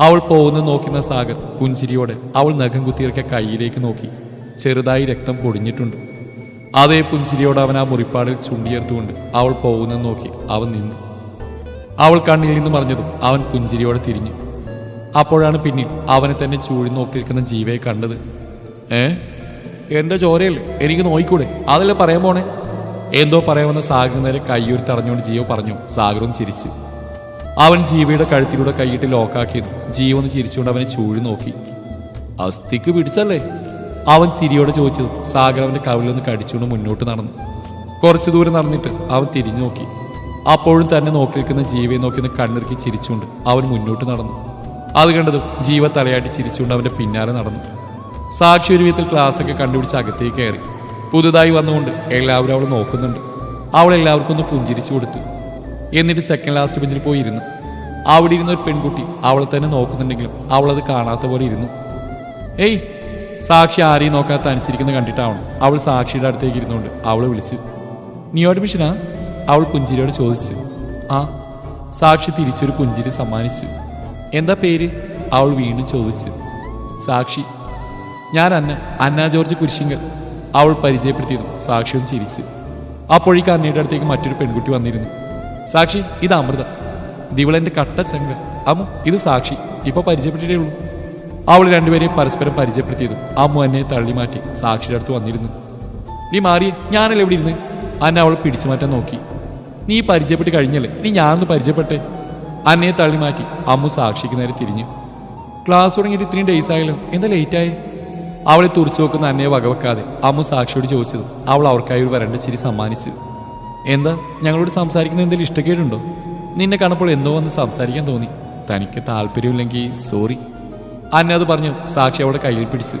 അവൾ പോകുന്ന നോക്കുന്ന സാഗർ പുഞ്ചിരിയോടെ അവൾ നഖം കുത്തിയിറക്കിയ കൈയിലേക്ക് നോക്കി. ചെറുതായി രക്തം പൊടിഞ്ഞിട്ടുണ്ട്. അതേ പുഞ്ചിരിയോടെ അവൻ ആ മുറിപ്പാടിൽ ചുണ്ടിയേർത്തുകൊണ്ട് അവൾ പോകുന്നത് നോക്കി അവൻ നിന്നു. അവൾ കണ്ണിൽ നിന്ന് മറിഞ്ഞതും അവൻ പുഞ്ചിരിയോടെ തിരിഞ്ഞു. അപ്പോഴാണ് പിന്നിൽ അവനെ തന്നെ ചൂഴി നോക്കി നിൽക്കുന്ന ജീവയെ കണ്ടത്. ഏ? എന്റെ ചോരയല്ലേ? എനിക്ക് നോയിക്കൂടെ? അതല്ലേ പറയാൻ പോണേ? എന്തോ പറയാമെന്ന് സാഗർ നേരെ കയ്യൂരി തടഞ്ഞുകൊണ്ട് ജീവ പറഞ്ഞു. സാഗറും ചിരിച്ചു. അവൻ ജീവിയുടെ കഴുത്തിലൂടെ കൈയിട്ട് ലോക്കാക്കിയത് ജീവ ഒന്ന് ചിരിച്ചുകൊണ്ട് അവനെ ചൂഴി നോക്കി. അസ്ഥിക്ക് പിടിച്ചല്ലേ? അവൻ ചിരിയോടെ ചോദിച്ചതും സാഗർ അവന്റെ കവിലൊന്ന് കടിച്ചുകൊണ്ട് മുന്നോട്ട് നടന്നു. കുറച്ചു ദൂരം നടന്നിട്ട് അവൻ തിരിഞ്ഞു നോക്കി. അപ്പോഴും തന്നെ നോക്കി നിൽക്കുന്ന ജീവയെ നോക്കി കണ്ണിറുക്കി ചിരിച്ചുകൊണ്ട് അവൻ മുന്നോട്ട് നടന്നു. അത് കണ്ടതും ജീവ തലയാട്ടി ചിരിച്ചുകൊണ്ട് അവന്റെ പിന്നാലെ നടന്നു. സാക്ഷി ഒരു വിധത്തിൽ ക്ലാസ്സൊക്കെ കണ്ടുപിടിച്ച് അകത്തേക്ക് കയറി. പുതുതായി വന്നുകൊണ്ട് എല്ലാവരും അവൾ നോക്കുന്നുണ്ട്. അവൾ എല്ലാവർക്കും ഒന്ന് പുഞ്ചിരിച്ചു കൊടുത്തു. എന്നിട്ട് സെക്കൻഡ് ലാസ്റ്റ് ബെഞ്ചിൽ പോയി ഇരുന്നു അവിടെ ഇരുന്ന ഒരു പെൺകുട്ടി അവളെ തന്നെ നോക്കുന്നുണ്ടെങ്കിലും അവളത് കാണാത്ത പോലെ ഇരുന്നു. ഏയ് സാക്ഷി ആരെയും നോക്കാത്ത അനുസരിക്കുന്ന കണ്ടിട്ടാവണം അവൾ സാക്ഷിയുടെ അടുത്തേക്ക് ഇരുന്നുകൊണ്ട് അവളെ വിളിച്ചു. നീ അഡ്മിഷനാ അവൾ പുഞ്ചിരിയോട് ചോദിച്ചു. ആ സാക്ഷി തിരിച്ചൊരു പുഞ്ചിരി സമ്മാനിച്ചു. എന്താ പേര്? അവൾ വീണ്ടും ചോദിച്ചു. സാക്ഷി. ഞാൻ അന്ന അന്ന ജോർജ് കുരിശിങ്കൽ. അവൾ പരിചയപ്പെടുത്തിയതും സാക്ഷിയും ചിരിച്ചു. അപ്പോഴേക്ക് അന്നയുടെ അടുത്തേക്ക് മറ്റൊരു പെൺകുട്ടി വന്നിരുന്നു. സാക്ഷി ഇത് അമൃത. ദിവളന്റെ കട്ട ചങ്ക. അമ്മു ഇത് സാക്ഷി. ഇപ്പൊ പരിചയപ്പെട്ടിട്ടേ ഉള്ളൂ. അവൾ രണ്ടുപേരെയും പരസ്പരം പരിചയപ്പെടുത്തിയതും അമ്മു എന്നെ തള്ളി മാറ്റി സാക്ഷിയുടെ അടുത്ത് വന്നിരുന്നു. നീ മാറി ഞാനല്ലേ ഇവിടെ ഇരുന്ന്? അന്നെ അവൾ പിടിച്ചു മാറ്റാൻ നോക്കി. നീ പരിചയപ്പെട്ട് കഴിഞ്ഞല്ലേ? നീ ഞാനൊന്ന് പരിചയപ്പെട്ടെ? അന്നെ തള്ളി മാറ്റി അമ്മു സാക്ഷിക്ക് നേരെ തിരിഞ്ഞു. ക്ലാസ് തുടങ്ങിയിട്ട് ഇത്രയും ഡേയ്സ് ആയല്ലോ. എന്താ ലേറ്റ് ആയി? അവളെ തുറച്ചു നോക്കുന്ന അന്നയെ വകവെക്കാതെ അമ്മു സാക്ഷിയോട് ചോദിച്ചതും അവൾ അവർക്കായി ഒരു വരണ്ട ചിരി സമ്മാനിച്ചു. എന്താ? ഞങ്ങളോട് സംസാരിക്കുന്ന എന്തെങ്കിലും ഇഷ്ടക്കേടുണ്ടോ? നിന്നെ കാണപ്പോൾ എന്തോ വന്ന് സംസാരിക്കാൻ തോന്നി. തനിക്ക് താല്പര്യമില്ലെങ്കിൽ സോറി അന്ന അത് പറഞ്ഞു സാക്ഷി അവളുടെ കയ്യിൽ പിടിച്ചു.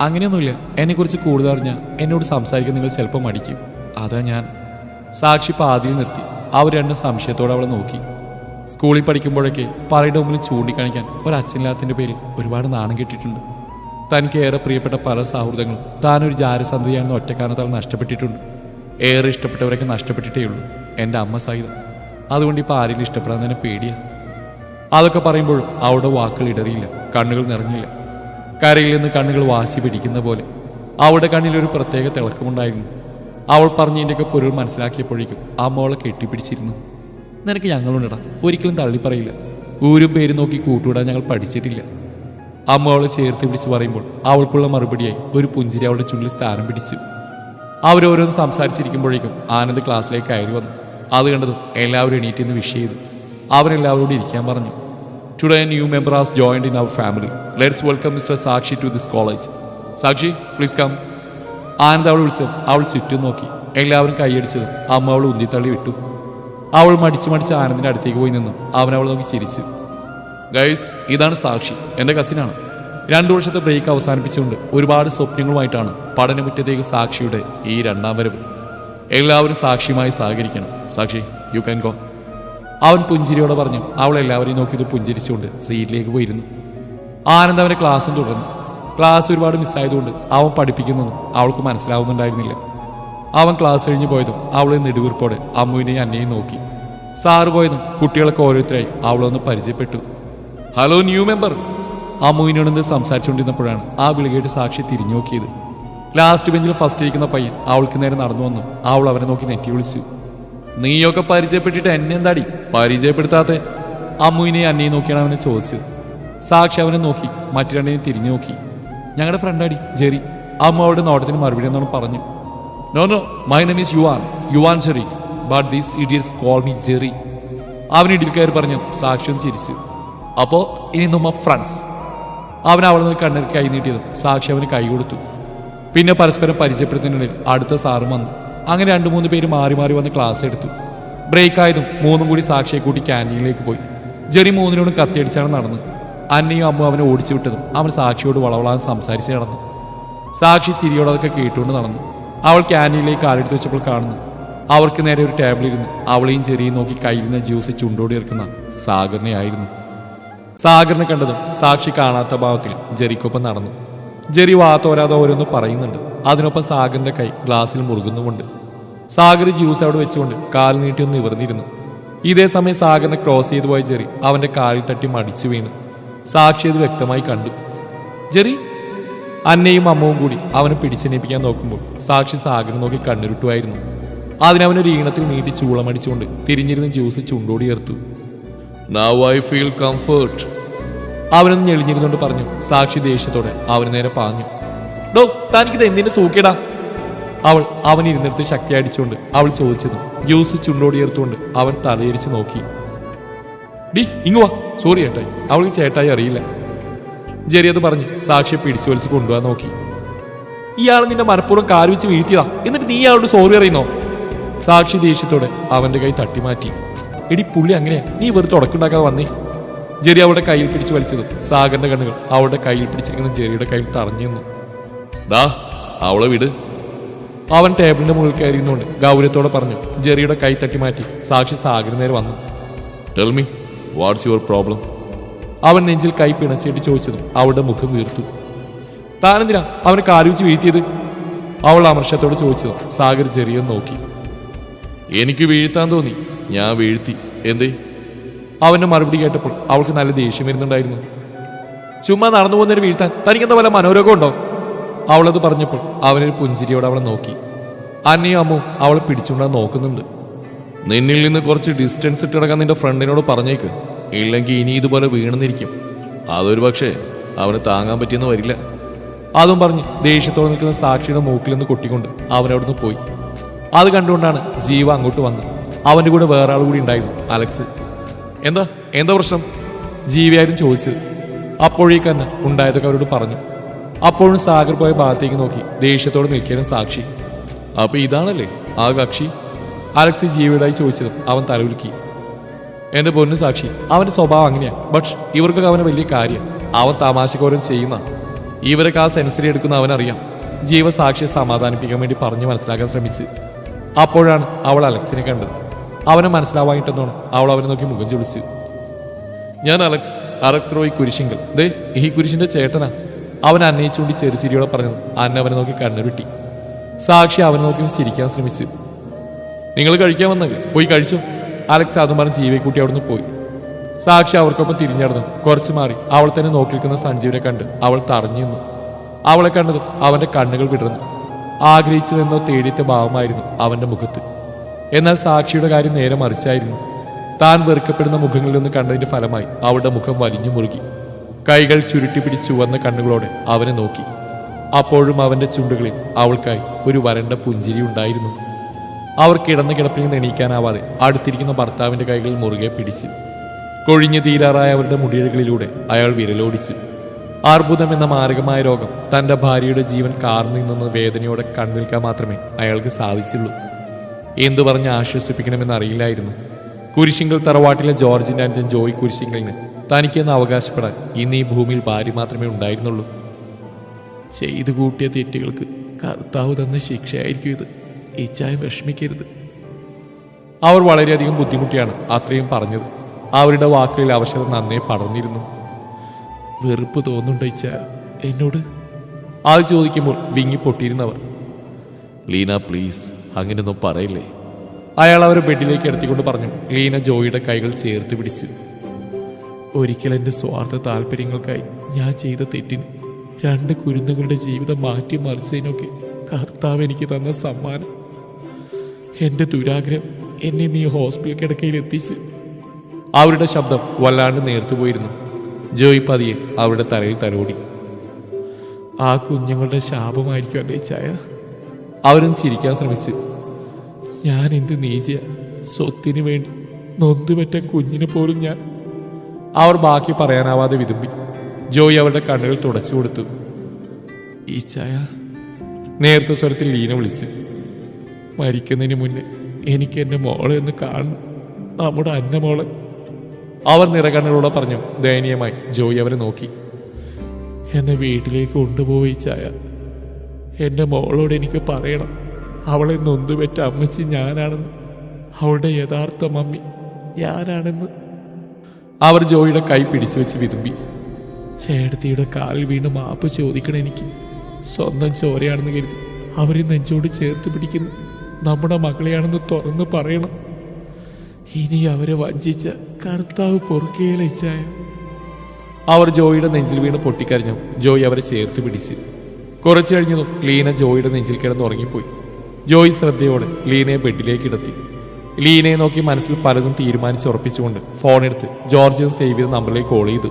അങ്ങനെയൊന്നുമില്ല. എന്നെക്കുറിച്ച് കൂടുതൽ അറിഞ്ഞാൽ എന്നോട് സംസാരിക്കാൻ നിങ്ങൾ ചിലപ്പോൾ മടിക്കും. അതാ ഞാൻ. സാക്ഷി പാതിയിൽ നിർത്തി. അവർ രണ്ടും സംശയത്തോടെ അവളെ നോക്കി. സ്കൂളിൽ പഠിക്കുമ്പോഴൊക്കെ പറയുടെ മുമ്പിൽ ചൂണ്ടിക്കാണിക്കാൻ ഒരു അച്ഛനില്ലാത്തതിന്റെ പേരിൽ ഒരുപാട് നാണം കിട്ടിയിട്ടുണ്ട്. തനിക്ക് ഏറെ പ്രിയപ്പെട്ട പല സൗഹൃദങ്ങളും താനൊരു ജാരസന്ധിയാണെന്ന് ഒറ്റക്കാരണത്താൽ നഷ്ടപ്പെട്ടിട്ടുണ്ട്. ഏറെ ഇഷ്ടപ്പെട്ടവരൊക്കെ നഷ്ടപ്പെട്ടിട്ടേ ഉള്ളൂ. എന്റെ അമ്മ സഹിതം. അതുകൊണ്ട് ഇപ്പോൾ ആരെങ്കിലും ഇഷ്ടപ്പെടാൻ തന്നെ പേടിയാണ് അതൊക്കെ പറയുമ്പോൾ അവളുടെ വാക്കുകൾ ഇടറിയില്ല. കണ്ണുകൾ നിറഞ്ഞില്ല. കരയിൽ നിന്ന് കണ്ണുകൾ വാശി പിടിക്കുന്ന പോലെ. അവളുടെ കണ്ണിലൊരു ഒരു പ്രത്യേക തിളക്കമുണ്ടായിരുന്നു. അവൾ പറഞ്ഞതിന്റെയൊക്കെ പൊരുൾ മനസ്സിലാക്കിയപ്പോഴേക്കും അവളെ കെട്ടിപ്പിടിച്ചിരുന്നു. നിനക്ക് ഞങ്ങളുണ്ടടാ. ഒരിക്കലും തള്ളിപ്പറയില്ല ഊരും പേര് നോക്കി കൂട്ടുവിടാൻ ഞങ്ങൾ പഠിച്ചിട്ടില്ല. അമ്മ അവളെ ചേർത്ത് പിടിച്ച് പറയുമ്പോൾ അവൾക്കുള്ള മറുപടിയായി ഒരു പുഞ്ചിരി അവളുടെ ചുണ്ടിൽ സ്ഥാനം പിടിച്ചു. അവരോരോന്ന് സംസാരിച്ചിരിക്കുമ്പോഴേക്കും ആനന്ദ് ക്ലാസ്സിലേക്ക് കയറി വന്നു അത് കണ്ടതും എല്ലാവരും എണീറ്റ് നിന്ന് വിഷ് ചെയ്തു. അവരെല്ലാവരോടും ഇരിക്കാൻ പറഞ്ഞു. Today new member as joined in our family let's welcome mister Sakshi to this college Sakshi please come Anand അവൾ വിളിച്ചു അവൾ ചുറ്റും നോക്കി. എല്ലാവരും കൈയടിച്ചതും അമ്മ അവൾ ഉന്തിത്തള്ളി വിട്ടു. അവൾ മടിച്ചു മടിച്ച് ആനന്ദിന്റെ അടുത്തേക്ക് പോയി നിന്നു. അവൻ അവൾ നോക്കി ചിരിച്ചു. ഗൈസ് ഇതാണ് സാക്ഷി. എന്റെ കസിനാണ് രണ്ടു വർഷത്തെ ബ്രേക്ക് അവസാനിപ്പിച്ചുകൊണ്ട് ഒരുപാട് സ്വപ്നങ്ങളുമായിട്ടാണ് പഠനമുറ്റത്തേക്ക് സാക്ഷിയുടെ ഈ രണ്ടാം വരവ്. എല്ലാവരും സാക്ഷിയുമായി സഹകരിക്കണം. സാക്ഷി യു ക്യാൻ ഗോ അവൻ പുഞ്ചിരിയോടെ പറഞ്ഞു അവൾ എല്ലാവരെയും നോക്കിയത് പുഞ്ചിരിച്ചുകൊണ്ട് സീറ്റിലേക്ക് പോയിരുന്നു. ആനന്ദ് അവനെ ക്ലാസ്സും തുടർന്നു. ക്ലാസ് ഒരുപാട് മിസ്സായതുകൊണ്ട് അവൻ പഠിപ്പിക്കുന്നതും അവൾക്ക് മനസ്സിലാവുന്നുണ്ടായിരുന്നില്ല. അവൻ ക്ലാസ് കഴിഞ്ഞ് പോയതും അവളെ നെടുവീർപ്പോടെ അമ്മുവിനെയും അന്നയും നോക്കി. സാറ് പോയതും കുട്ടികളൊക്കെ ഓരോരുത്തരായി അവളൊന്ന് പരിചയപ്പെട്ടു. ഹലോ ന്യൂ മെമ്പർ അമ്മുവിനോട് സംസാരിച്ചുകൊണ്ടിരുന്നപ്പോഴാണ് ആ വിളികേട്ട് സാക്ഷി തിരിഞ്ഞു നോക്കിയത്. ലാസ്റ്റ് ബെഞ്ചിൽ ഫസ്റ്റ് ഇരിക്കുന്ന പയ്യൻ അവൾക്ക് നേരെ നടന്നു വന്നു. അവൾ അവനെ നോക്കി നെറ്റി വിളിച്ചു. നീയൊക്കെ പരിചയപ്പെട്ടിട്ട് എന്നെ എന്താടി? പരിചയപ്പെടുത്താത്തെ? അമ്മുവിനെ അന്നയെ നോക്കിയാണ് അവനെ ചോദിച്ചത്. സാക്ഷി അവനെ നോക്കി മറ്റു രണ്ടിനെയും തിരിഞ്ഞു നോക്കി. ഞങ്ങളുടെ ഫ്രണ്ടാടി ജെറി. അമ്മ അവളുടെ നോട്ടത്തിന് മറുപടി എന്നാണ് പറഞ്ഞു. No no my name is Juan Juan Jerry but these idiots call me Jerry അവൻ ഇടിയിൽ കയറി പറഞ്ഞു. സാക്ഷിയും ചിരിച്ചു. അപ്പോൾ ഇനി നമ്മ ഫ്രണ്ട്സ് അവൻ അവൾ നിന്ന് കണ്ണിൽ കൈ നീട്ടിയതും. സാക്ഷി അവന് കൈ കൊടുത്തു. പിന്നെ പരസ്പരം പരിചയപ്പെടുത്തുന്നതിനിടയിൽ അടുത്ത സാറും വന്നു. അങ്ങനെ രണ്ടു മൂന്ന് പേര് മാറി മാറി വന്ന് ക്ലാസ് എടുത്തു. ബ്രേക്ക് ആയതും മൂന്നും കൂടി സാക്ഷിയെ കൂട്ടി ക്യാന്റീനിലേക്ക് പോയി. ജെറി മൂന്നിനോടും കത്തിയടിച്ചാണ് നടന്നത്. അന്നയും അമ്മ അവനെ ഓടിച്ചു വിട്ടതും അവൻ സാക്ഷിയോട് വളവളാൻ സംസാരിച്ച് നടന്നു. സാക്ഷി ചിരിയോടെ അതൊക്കെ കേട്ടുകൊണ്ട് നടന്നു. അവൾ ക്യാന്റീനിലേക്ക് ആരെടുത്ത് വെച്ചപ്പോൾ കാണുന്നു. അവർക്ക് നേരെ ഒരു ടേബിൾ ഇരുന്ന്. അവളെയും ചെറിയും നോക്കി കയ്യിൽ നിന്ന് ജ്യൂസ് ചുണ്ടോടി ഇറക്കുന്ന സാഗറിനെ ആയിരുന്നു സാഗറിനെ കണ്ടതും സാക്ഷി കാണാത്ത ഭാവത്തിൽ ജെറിക്കൊപ്പം നടന്നു. ജെറി വാത്തോരാതെ തോരാതെ ഓരോന്ന് പറയുന്നുണ്ട്. അതിനൊപ്പം സാഗറിന്റെ കൈ ഗ്ലാസ്സിൽ മുറുകുന്നുമുണ്ട്. സാഗർ ജ്യൂസ് അവിടെ വെച്ചുകൊണ്ട് കാൽ നീട്ടി ഒന്ന് നിവർന്നിരുന്നു. ഇതേ സമയം സാഗറിനെ ക്രോസ് ചെയ്തു പോയ ജെറി അവന്റെ കാലിൽ തട്ടി മടിച്ചു വീണു. സാക്ഷി അത് വ്യക്തമായി കണ്ടു. ജെറി അന്നയും അമ്മവും കൂടി അവനെ പിടിച്ചെണീപ്പിക്കാൻ നോക്കുമ്പോൾ സാക്ഷി സാഗറിനെ നോക്കി കണ്ണുരുട്ടുമായിരുന്നു. അതിനവനൊരു ഈണത്തിൽ നീട്ടി ചൂളമടിച്ചുകൊണ്ട് തിരിഞ്ഞിരുന്ന് ജ്യൂസ് ചുണ്ടോടി ചേർത്തു നൗ ഐ ഫീൽ കംഫർട്ട് അവനൊന്ന് ഞെളിഞ്ഞിരുന്നുകൊണ്ട് പറഞ്ഞു സാക്ഷി ദേഷ്യത്തോടെ അവന് നേരെ പാഞ്ഞു. ഡോ തനിക്കിത് എന്തിന്റെ സൂക്കേടാ? അവൾ അവൻ ഇരുന്നിടത്ത് ശക്തി അടിച്ചുകൊണ്ട് അവൾ ചോദിച്ചത് ജ്യൂസ് ചുണ്ടോടി ചേർത്തുകൊണ്ട് അവൻ തലയിരിച്ച് നോക്കി. ഡി ഇങ്ങു വാ. സോറി ചേട്ടായി അവൾക്ക് ചേട്ടായി അറിയില്ല. ജെറി അത് പറഞ്ഞ് സാക്ഷിയെ പിടിച്ചു വലിച്ച് കൊണ്ടുപോകാൻ നോക്കി. ഇയാൾ നിന്റെ മനഃപൂർവം കാൽ വെച്ച് വീഴ്ത്തിയതാ. എന്നിട്ട് നീ അയാളോട് സോറി അറിയുന്നോ സാക്ഷി ദേഷ്യത്തോടെ അവന്റെ കൈ തട്ടിമാറ്റി. എടി പുള്ളി അങ്ങനെയാ. നീ വെറുതെ ഉടക്കുണ്ടാക്കാതെ വന്നേ. ജെറി അവളുടെ കയ്യിൽ പിടിച്ച് വലിച്ചത്. സാഗറിന്റെ കണ്ണുകൾ അവളുടെ കയ്യിൽ പിടിച്ചിരിക്കുന്ന ജെറിയുടെ കയ്യിൽ തറഞ്ഞു നിന്നു. ദാ അവളെ വിട്. അവൻ ടേബിളിന്റെ മുകളിൽ കയറിയുന്നുകൊണ്ട് ഗൗരവത്തോടെ പറഞ്ഞു ജെറിയുടെ കൈ തട്ടി മാറ്റി സാക്ഷി സാഗറിന് നേരെ വന്നു. Tell me what's your problem അവൻ നെഞ്ചിൽ കൈ പിണച്ചിട്ട് ചോദിച്ചതും അവളുടെ മുഖം വീർത്തു താനെന്തിനാ അവനെ കാലുവെച്ച് വീഴ്ത്തിയത്? അവൾ അമർഷത്തോട് ചോദിച്ചതും സാഗർ ജെറിയെ നോക്കി. എനിക്ക് വീഴ്ത്താൻ തോന്നി. ഞാൻ വീഴ്ത്തി. എന്തേ? അവന്റെ മറുപടി കേട്ടപ്പോൾ അവൾക്ക് നല്ല ദേഷ്യം വരുന്നുണ്ടായിരുന്നു. ചുമ്മാ നടന്നു പോകുന്നതിന് വീഴ്ത്താൻ തനിക്കെന്താ വല്ല മനോരോഗമുണ്ടോ അവളത് പറഞ്ഞപ്പോൾ അവനൊരു പുഞ്ചിരിയോട് അവളെ നോക്കി. അന്നയും അമ്മു അവളെ പിടിച്ചുകൊണ്ടാ നോക്കുന്നുണ്ട്. നിന്നിൽ നിന്ന് കുറച്ച് ഡിസ്റ്റൻസ് ഇട്ട് ഇട്ടിടക്കാൻ നിന്റെ ഫ്രണ്ടിനോട് പറഞ്ഞേക്ക്. ഇല്ലെങ്കിൽ ഇനി ഇതുപോലെ വീണെന്നിരിക്കും. അതൊരു പക്ഷേ അവന് താങ്ങാൻ പറ്റിയെന്ന് വരില്ല. അതും പറഞ്ഞ് ദേഷ്യത്തോടെ നിൽക്കുന്ന സാക്ഷിയുടെ മൂക്കിൽ നിന്ന് കൊട്ടിക്കൊണ്ട് അവനവിടുന്ന് പോയി. അത് കണ്ടുകൊണ്ടാണ് ജീവ അങ്ങോട്ട് വന്നത്. അവന്റെ കൂടെ വേറെ ആൾ കൂടി ഉണ്ടായിരുന്നു അലക്സ്. എന്താ? എന്താ പ്രശ്നം? ജീവിയായിരുന്നു ചോദിച്ചത്. അപ്പോഴേക്ക് തന്നെ ഉണ്ടായതൊക്കെ അവരോട് പറഞ്ഞു. അപ്പോഴും സാഗർ പോയ ഭാഗത്തേക്ക് നോക്കി ദേഷ്യത്തോടെ നിൽക്കുന്ന സാക്ഷി. അപ്പൊ ഇതാണല്ലേ ആ കക്ഷി? അലക്സ് ജീവിയുടായി ചോദിച്ചതും അവൻ തലവുലുക്കി എന്റെ പൊന്നു സാക്ഷി അവന്റെ സ്വഭാവം അങ്ങനെയാ. ബട്ട് ഇവർക്കൊക്കെ അവന് വലിയ കാര്യം. അവൻ തമാശക്കോരം ചെയ്യുന്ന. ഇവരൊക്കെ ആ സെൻസറി എടുക്കുന്ന അവനറിയാം ജീവസാക്ഷിയെ സമാധാനിപ്പിക്കാൻ വേണ്ടി പറഞ്ഞു മനസ്സിലാക്കാൻ ശ്രമിച്ച്. അപ്പോഴാണ് അവൾ അലക്സിനെ കണ്ടത്. അവനെ മനസ്സിലാവായിട്ടെന്നോണം അവൾ അവനെ നോക്കി മുഖം ചൊളിച്ചു. ഞാൻ അലക്സ് അലക്സ് റോയ് കുരിശിങ്കൽ. ദേ ഈ കുരിശിന്റെ ചേട്ടനാ. അവൻ അന്നയിച്ചുകൊണ്ട് ചെറുചിരിയോടെ പറഞ്ഞു അന്ന അവനെ നോക്കി കണ്ണുരുട്ടി. സാക്ഷി അവനെ നോക്കി ചിരിക്കാൻ ശ്രമിച്ചു. നിങ്ങൾ കഴിക്കാൻ വന്നല്ലേ പോയി കഴിച്ചോ. അലക്സ് അതും പറഞ്ഞ് ജീവയെ കൂട്ടി അവിടുന്ന് പോയി. സാക്ഷി അവർക്കൊപ്പം തിരിഞ്ഞടന്നു. കുറച്ച് മാറി അവൾ തന്നെ നോക്കി നിൽക്കുന്ന സഞ്ജീവിനെ കണ്ട് അവൾ തറഞ്ഞു നിന്നു. അവളെ കണ്ടതും അവന്റെ കണ്ണുകൾ വിടർന്നു. ആഗ്രഹിച്ചതെന്നോ തേടിയത്തെ ഭാവമായിരുന്നു അവന്റെ മുഖത്ത്. എന്നാൽ സാക്ഷിയുടെ കാര്യം നേരെ മറിച്ചായിരുന്നു. താൻ വെറുക്കപ്പെടുന്ന മുഖങ്ങളിൽ നിന്ന് കണ്ടതിന്റെ ഫലമായി അവളുടെ മുഖം വലിഞ്ഞു മുറുകി. കൈകൾ ചുരുട്ടി പിടിച്ച് ചുവന്ന കണ്ണുകളോടെ അവനെ നോക്കി. അപ്പോഴും അവന്റെ ചുണ്ടുകളിൽ അവൾക്കായി ഒരു വരണ്ട പുഞ്ചിരി ഉണ്ടായിരുന്നു. അവർ കിടന്ന കിടപ്പിൽ നിന്ന് എണീക്കാനാവാതെ അടുത്തിരിക്കുന്ന ഭർത്താവിന്റെ കൈകൾ മുറുകെ പിടിച്ച്. കൊഴിഞ്ഞു തീരാറായ അവരുടെ മുടിയഴകളിലൂടെ അയാൾ വിരലോടിച്ചു. അർബുദം എന്ന മാരകമായ രോഗം തന്റെ ഭാര്യയുടെ ജീവൻ കാർന്നു നിന്ന് വേദനയോടെ കണ്ണിൽക്കാൻ മാത്രമേ അയാൾക്ക് സാധിച്ചുള്ളൂ. എന്തു പറഞ്ഞ് ആശ്വസിപ്പിക്കണമെന്ന് അറിയില്ലായിരുന്നു. കുരിശിങ്കൽ തറവാട്ടിലെ ജോർജിന്റെ അഞ്ചൻ ജോയ് കുരിശിങ്കലിന് തനിക്കെന്ന് അവകാശപ്പെടാൻ ഇന്ന് ഈ ഭൂമിയിൽ ഭാര്യ മാത്രമേ ഉണ്ടായിരുന്നുള്ളൂ. ചെയ്തു കൂട്ടിയ തെറ്റുകൾക്ക് കർത്താവ് തന്ന ശിക്ഷയായിരിക്കും ഇത്. ഈ ചായ വിഷമിക്കരുത്. അവർ വളരെയധികം ബുദ്ധിമുട്ടിയാണ് അത്രയും പറഞ്ഞത്. അവരുടെ വാക്കുകളിൽ അവശത നന്നേ പടർന്നിരുന്നു. വെറുപ്പ് തോന്നുന്നുണ്ടോ ഇച്ച എന്നോട്? അത് ചോദിക്കുമ്പോൾ വിങ്ങി പൊട്ടിയിരുന്നവർ. ലീന പ്ലീസ്. അങ്ങനെയൊന്നും പറയില്ലേ? അയാൾ അവരെ ബെഡിലേക്ക് എടുത്തിക്കൊണ്ട് പറഞ്ഞു ലീന ജോയിയുടെ കൈകൾ ചേർത്ത് പിടിച്ചു. ഒരിക്കൽ എന്റെ സ്വാർത്ഥ താല്പര്യങ്ങൾക്കായി ഞാൻ ചെയ്ത തെറ്റിന് രണ്ട് കുരുന്നുകളുടെ ജീവിതം മാറ്റി മറിച്ചതിനൊക്കെ കർത്താവ് എനിക്ക് തന്ന സമ്മാനം. എന്റെ ദുരാഗ്രഹം എന്നെ നീ ഹോസ്പിറ്റൽ കിടക്കയിൽ എത്തിച്ച്. അവരുടെ ശബ്ദം വല്ലാണ്ട് നേർത്തു പോയിരുന്നു. ജോയി പതിയെ അവരുടെ തലയിൽ തലോടി. ആ കുഞ്ഞുങ്ങളുടെ ശാപമായിരിക്കും അല്ലേ ചായ? അവരും ചിരിക്കാൻ ശ്രമിച്ചു. ഞാൻ എന്ത് നീച സ്വത്തിന് വേണ്ടി നൊന്തുപറ്റ കുഞ്ഞിനെ പോലും ഞാൻ. അവർ ബാക്കി പറയാനാവാതെ വിതുമ്പി. ജോയി അവരുടെ കണ്ണുകൾ തുടച്ചു കൊടുത്തു. ഈ ചായ. നേരത്തെ സ്വരത്തിൽ ലീന വിളിച്ചു. മരിക്കുന്നതിന് മുന്നേ എനിക്ക് എന്റെ മോളെ ഒന്ന് കാണണം. നമ്മുടെ അന്ന മോളെ. അവർ നിറകണ്ണുകളോടെ പറഞ്ഞു ദയനീയമായി. ജോയി അവരെ നോക്കി. എന്നെ വീട്ടിലേക്ക് കൊണ്ടുപോയി ചായ. എന്റെ മോളോട് എനിക്ക് പറയണം. അവളെ നൊന്തുപെറ്റ അമ്മച്ചി ഞാനാണെന്ന്. അവളുടെ യഥാർത്ഥ മമ്മി ഞാനാണെന്ന്. അവർ ജോയിയുടെ കൈ പിടിച്ചു വെച്ച് വിതുമ്പി. ചേട്ടത്തിയുടെ കാലിൽ വീണ് മാപ്പ് ചോദിക്കണം എനിക്ക്. സ്വന്തം ചോരയാണെന്ന് കരുതി അവരെ നെഞ്ചോട് ചേർത്ത് പിടിക്കുന്നു. നമ്മുടെ മകളെയാണെന്ന് തുറന്ന് പറയണം. ഇനി അവരെ വഞ്ചിച്ച കർത്താവ് പൊറുക്കേലച്ചായ അവർ ജോയിയുടെ നെഞ്ചിൽ വീണ് പൊട്ടിക്കരഞ്ഞു. ജോയി അവരെ ചേർത്ത് പിടിച്ച്. കുറച്ചു കഴിഞ്ഞതും ലീന ജോയിയുടെ നെഞ്ചിൽ കിടന്ന് ഉറങ്ങിപ്പോയി. ജോയ് ശ്രദ്ധയോടെ ലീനയെ ബെഡിലേക്ക് ഇടത്തി. ലീനയെ നോക്കി മനസ്സിൽ പലതും തീരുമാനിച്ച് ഉറപ്പിച്ചുകൊണ്ട് ഫോണെടുത്ത് ജോർജിന് സേവ് ചെയ്ത നമ്പറിലേക്ക് കോൾ ചെയ്തു.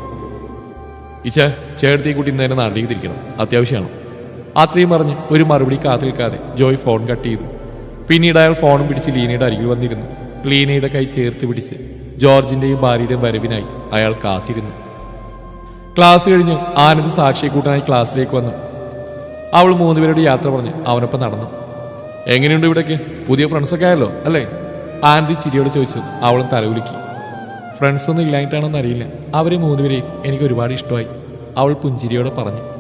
ഇച്ച ചേട്ടത്തി കുട്ടി നേരെ നാട്ടിലേക്ക് തിരിക്കണം അത്യാവശ്യമാണ് അത്രയും പറഞ്ഞ് ഒരു മറുപടി കാത്തിൽക്കാതെ ജോയ് ഫോൺ കട്ട് ചെയ്തു. പിന്നീട് അയാൾ ഫോണും പിടിച്ച് ലീനയുടെ അരികിൽ വന്നിരുന്നു. ലീനയുടെ കൈ ചേർത്ത് പിടിച്ച് ജോർജിന്റെയും ഭാര്യയുടെയും വരവിനായി അയാൾ കാത്തിരുന്നു. ക്ലാസ് കഴിഞ്ഞ് ആനന്ദ് സാക്ഷി കൂട്ടനായി ക്ലാസ്സിലേക്ക് വന്നു. അവൾ മൂന്നുപേരോട് യാത്ര പറഞ്ഞ് അവനൊപ്പം നടന്നു. എങ്ങനെയുണ്ട് ഇവിടേക്ക്? പുതിയ ഫ്രണ്ട്സൊക്കെ ആയല്ലോ അല്ലേ? ആന്റി ചിരിയോട് ചോദിച്ചു അവളും തലകുലുക്കി. ഫ്രണ്ട്സൊന്നും ഇല്ലായിട്ടാണെന്ന് അറിയില്ല അവരെ മൂന്നുപേരെയും എനിക്ക് ഒരുപാട് ഇഷ്ടമായി അവൾ പുഞ്ചിരിയോടെ പറഞ്ഞു.